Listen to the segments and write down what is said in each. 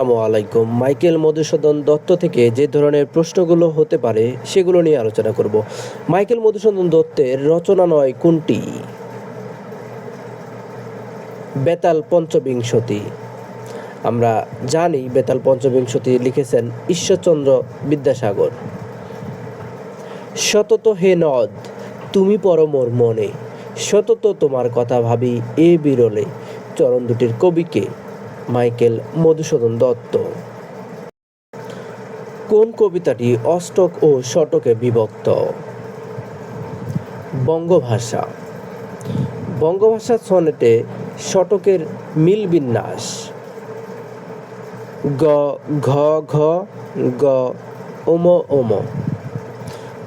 আসসালামু আলাইকুম। মাইকেল মধুসূদন দত্ত থেকে যে ধরনের প্রশ্নগুলো হতে পারে সেগুলো নিয়ে আলোচনা করব। মাইকেল মধুসূদন দত্তের রচনা নয় কোনটি? বেতাল পঞ্চবিংশতি। আমরা জানি বেতাল পঞ্চবিংশতি লিখেছেন ঈশ্বরচন্দ্র বিদ্যাসাগর। সতত হে নদ, তুমি পর মোর মনে। সতত তোমার কথা ভাবি এ বিরলে। চরণ দুটির কবিকে মাইকেল মধুসূদন দত্ত। কোন কবিতাটি অষ্টক ও শতকে বিভক্ত? বঙ্গভাষা। বঙ্গভাষা সনেটে শতকের মিল বিন্যাস। গ, ঘ ঘ, গ ওম ওম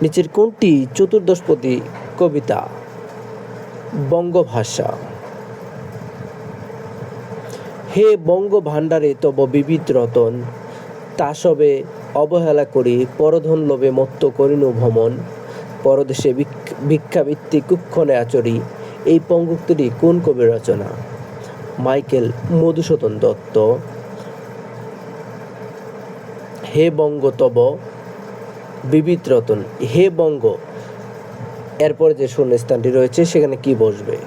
নিচের কোনটি চতুর্দশপদী কবিতা? বঙ্গভাষা। হে বঙ্গ ভাণ্ডারে তব বিবিধ রতন। তা সবে অবহেলা করি, পরধন লোভে মত্ত করিনু ভ্রমণ। পরদেশে ভিক- ভিক্ষাবৃত্তি কুক্ষণে আচরি, এই পঙ্গুক্তিটি কোন কবির রচনা? মাইকেল মধুসূদন দত্ত। হে বঙ্গ তব বিবিধ রতন, হে বঙ্গ। এরপরে যে শূন্যস্থানটি রয়েছে, সেখানে কি বসবে?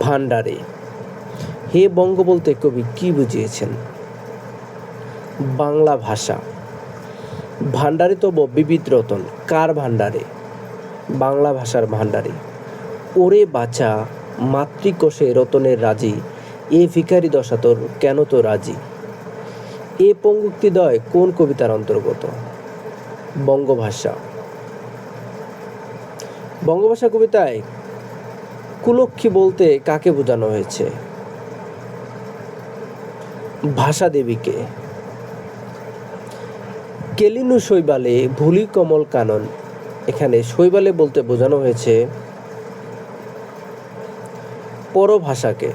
ভাণ্ডারে। হে বঙ্গ বলতে কবি কি বুঝিয়েছেন? বাংলা ভাষা। ভাণ্ডারে তব বিবিধ রতন, কার ভাণ্ডারে? বাংলা ভাষার ভাণ্ডারে। ওরে বাছা, মাতৃকোষে রতনের রাজি, এ ভিখারি দশা তোর কেন তো রাজি? এ পঙ্গুক্তিদয় কোন কবিতার অন্তর্গত? বঙ্গভাষা। বঙ্গভাষা কবিতায় কুলক্ষী বলতে কাকে বোঝানো হয়েছে? ভাষা দেবীকে। কেলিনু শৈবালে ভুলি কমল কানন। এখানে শৈবালে বলতে বোঝানো হয়েছে, পরভাষাকে।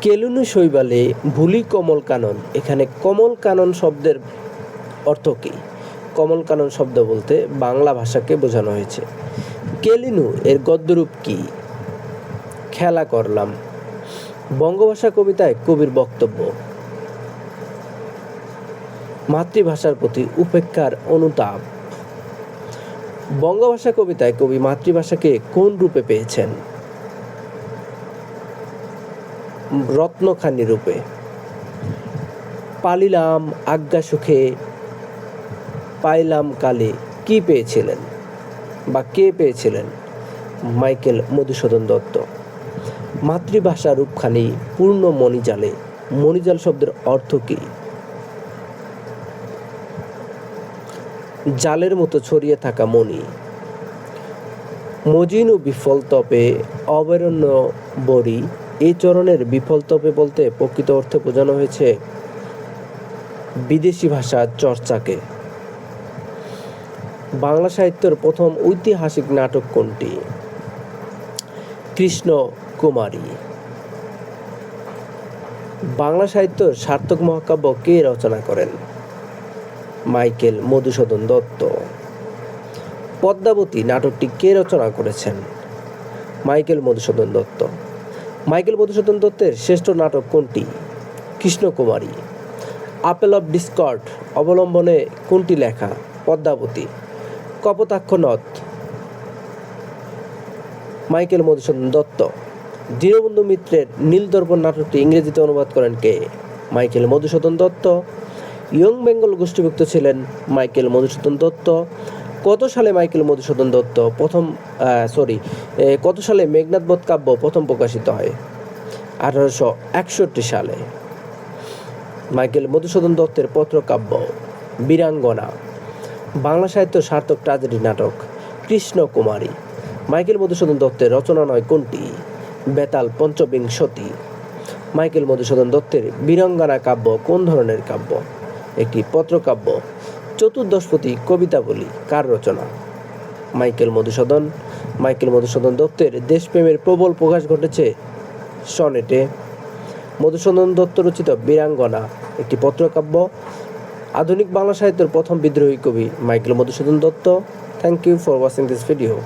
কেলুনু শৈবালে ভুলি কমল কানন। এখানে কমল কানন শব্দের অর্থ কী? কমল কানন শব্দ বলতে বাংলা ভাষাকে বোঝানো হয়েছে। কেলিনু এর গদ্যরূপ কী? খেলা করলাম। বঙ্গভাষা কবিতায় কবির বক্তব্য। মাতৃভাষার প্রতি উপেক্ষার অনুতাপ। বঙ্গভাষা কবিতায় কবি মাতৃভাষাকে কোন রূপে পেয়েছেন? রত্নখানি রূপে। পালিলাম আজ্ঞা সুখে। পাইলাম কালে কি পেয়েছিলেন? বা কে পেয়েছিলেন? মাইকেল মধুসূদন দত্ত। মাতৃভাষা রূপখানি পূর্ণ মণিজালে। মণিজাল শব্দের অর্থ কী? জালের মতো ছড়িয়ে থাকা মণি। মজিন ও বিফল তপে, অবরণ্য বরি। এই চরণের বিফল তপে বলতে প্রকৃত অর্থে বোঝানো হয়েছে বিদেশি ভাষার চর্চাকে। বাংলা সাহিত্যের প্রথম ঐতিহাসিক নাটক কোনটি? কৃষ্ণ কুমারী বাংলা সাহিত্য সার্থক মহাকাব্য কে রচনা করেন? মাইকেল মধুসূদন দত্ত। পদ্মাবতী নাটকটি কে রচনা করেছেন? মাইকেল মধুসূদন দত্ত। মাইকেল মধুসূদন দত্তের শ্রেষ্ঠ নাটক কোনটি? কৃষ্ণকুমারী। আপেল অফ ডিসকর্ড অবলম্বনে কোনটি লেখা? পদ্মাবতী। কপোতাক্ষ নদ। মাইকেল মধুসূদন দত্ত। দীনবন্ধু মিত্রের নীলদর্পণ নাটকটি ইংরেজিতে অনুবাদ করেন কে? Michael Madhusudan Dutta. Young Bengal গোষ্ঠীভুক্ত ছিলেন মাইকেল মধুসূদন দত্ত। কত সালে মাইকেল মধুসূদন দত্ত প্রথম সরি কত সালে মেঘনাথ বধ কাব্য প্রথম প্রকাশিত হয়? আঠারোশো একষট্টি সালে। মাইকেল মধুসূদন দত্তের পত্রকাব্য, বীরাঙ্গনা। বাংলা সাহিত্য সার্থক ট্রাজেডি নাটক কৃষ্ণ কুমারী মাইকেল মধুসূদন দত্তের রচনা নয় কোনটি? বেতাল পঞ্চবিংশতি মাইকেল মধুসূদন দত্তের বীরাঙ্গনা কাব্য কোন ধরনের কাব্য? একটি পত্রকাব্য, চতুর্দশপতি কবিতাবলী কার রচনা? মাইকেল মধুসূদন মাইকেল মধুসূদন দত্তের দেশপ্রেমের প্রবল প্রকাশ ঘটেছে সনেটে। মধুসূদন দত্ত রচিত বীরাঙ্গনা, একটি পত্রকাব্য, আধুনিক বাংলা সাহিত্যের প্রথম বিদ্রোহী কবি Michael Madhusudan Dutta. Thank you for watching this video